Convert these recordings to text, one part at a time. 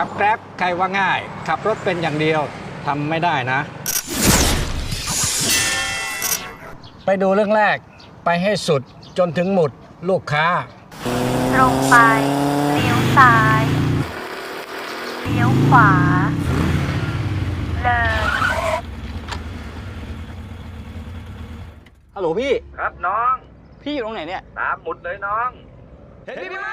ขับแกร็บใครว่าง่าย ขับรถเป็นอย่างเดียวทำไม่ได้นะ ไปดูเรื่องแรก ไปให้สุดจนถึงหมุดลูกค้า ตรงไป เลี้ยวซ้าย เลี้ยวขวา เลย ฮัลโหลพี่ ครับน้อง พี่อยู่ตรงไหนเนี่ย ตามหมุดเลยน้อง เห็นพี่ไหม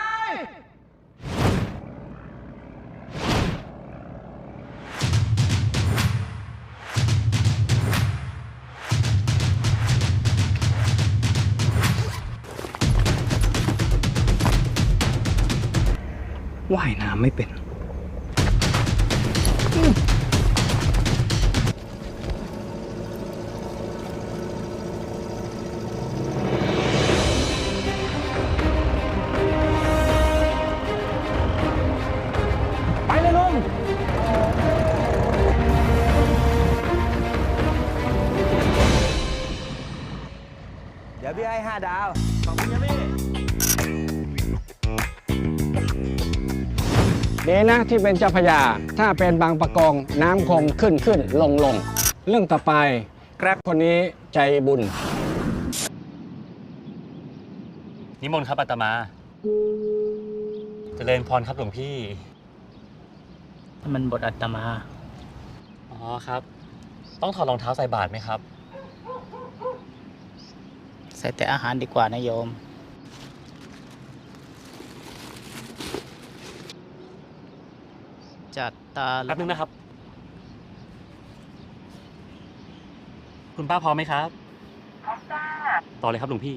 ว่ายน้ำไม่เป็น ไปเลยลุงเดี๋ยวพี่ให้ห้าดาว ขอบคุณนะพี่ ดีนะที่เป็นเจ้าพระยา ถ้าเป็นบางประกองน้ำคงขึ้นขึ้นลงลงเรื่องต่อไปแกร็บคนนี้ใจบุญ นิมนต์ครับอาตมาเจริญพรครับหลวงพี่ มันบทอัตมา อ๋อครับ ต้องถอดรองเท้าใส่บาตรไหมครับ ใส่แต่อาหารดีกว่านะโยม จัดตาแป๊บนึงนะครับ คุณป้าพร้อมไหมครับ พร้อมจ้าต่อเลยครับหลวงพี่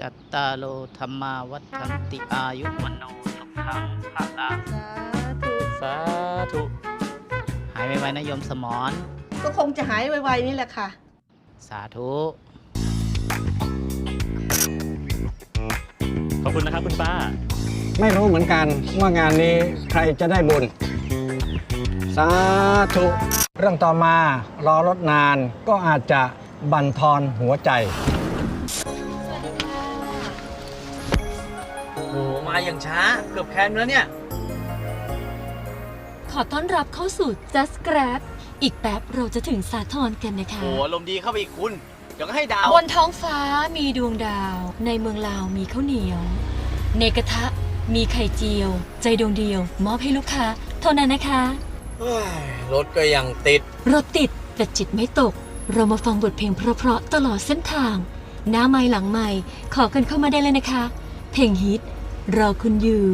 จัตตาโลธรรมาวัฏันติอายุวันโนสุขังภาลังสาธุ หายไวๆนะโยมสมอนก็คงจะหายไวๆนี่แหละค่ะ สาธุ ขอบคุณนะครับคุณป้า ไม่รู้เหมือนกันว่างานนี้ใครจะได้บุญ สาธุ เรื่องต่อมารอรถนานก็อาจจะบั่นทอนหัวใจ โอ้โหมาอย่างช้า เกือบแคนแล้วเนี่ย ขอต้อนรับเข้าสู่ Just Grab อีกแป๊บเราจะถึงสาทรกันนะคะโอ้โหลมณ์ดีเข้าไปอีกคุณ เดี๋ยวก็ให้ดาวบนท้องฟ้ามีดวงดาว ในเมืองลาวมีข้าวเหนียว ในกระทะมีไข่เจียว ใจดวงเดียว มอบให้ลูกค้าเท่านั้นนะคะเฮ้ย รถก็ยังติด รถติดแต่จิตไม่ตก เรามาฟังบทเพลงเพราะๆตลอดเส้นทาง หน้าไม้หลังไม้ขอกันเข้ามาได้เลยนะคะ เพลงฮิตรอคุณอยู่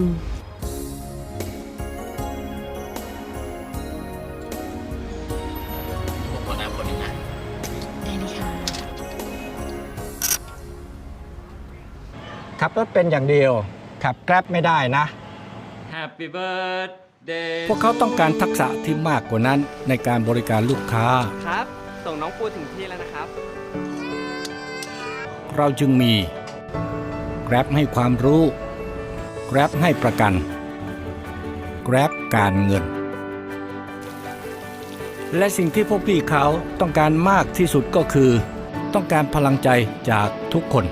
ผมขอน้ำคนนึงนะได้เลยค่ะขับรถเป็นอย่างเดียว ขับแกร็บไม่ได้นะ Happy birthday พวกเขาต้องการทักษะที่มากกว่านั้นในการบริการลูกค้า ครับ ส่งน้องปูถึงที่แล้วนะครับ เราจึงมี Grab ให้ความรู้ Grab ให้ประกัน Grab การเงิน และสิ่งที่พวกพี่เขาต้องการมากที่สุดก็คือ ต้องการพลังใจจากทุกคน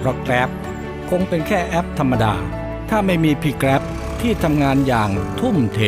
เพราะ Grab คงเป็นแค่แอปธรรมดา ถ้าไม่มีพี่ Grab ที่ทำงานอย่างทุ่มเท